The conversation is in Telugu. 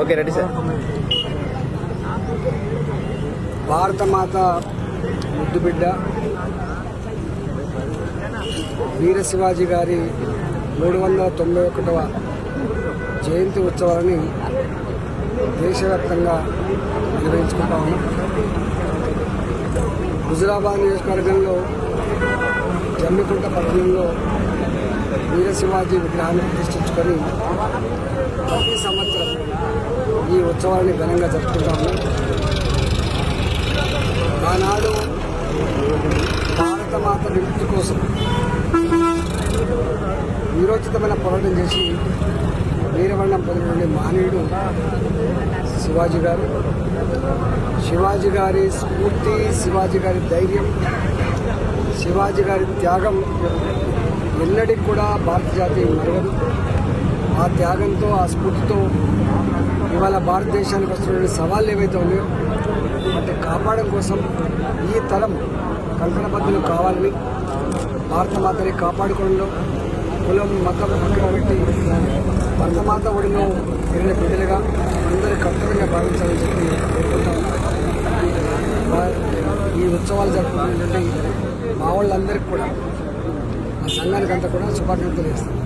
Okay ready sir. భారతమాత ముద్దుబిడ్డ వీర శివాజీ గారి మూడు వందల తొంభై ఒకటవ జయంతి ఉత్సవాలని దేశవ్యాప్తంగా నిర్వహించుకుంటాము హుజురాబాద్ నియోజకవర్గంలో జమ్మికుంట పట్టణంలో వీర శివాజీ విగ్రహాన్ని ప్రతిష్ఠించుకొని ప్రతి సంవత్సరం ఉత్సవాన్ని ఘనంగా జరుపుకుంటాము. ఆనాడు భారత మాత విముక్తి కోసం వీరోచితమైన పోరాటం చేసి వీరవర్ణం పొందినటువంటి మహనీయుడు శివాజీ గారు. శివాజీ గారి స్ఫూర్తి శివాజీ గారి ధైర్యం శివాజీ గారి త్యాగం ఎన్నటికి కూడా భారత జాతి మరవదు. ఆ త్యాగంతో ఆ స్ఫూర్తితో ఇవాళ భారతదేశానికి వస్తున్న సవాళ్ళు ఏవైతే ఉన్నాయో వాటిని కాపాడడం కోసం ఈ తరం కంకణబద్ధులు కావాలని భారతమాతని కాపాడుకోవడంలో కులం మతం పక్కన పెట్టి భరతమాత ఒడిలో పెరిగిన బిడ్డలుగా అందరూ కర్తవ్యంగా భావించాలని చెప్పి కోరుకుంటాం ఈ ఉత్సవాలు జరుపుకున్నటువంటి మా వాళ్ళందరికీ కూడా ఆ సంఘానికి అంతా కూడా శుభాకాంక్షలు చేస్తాం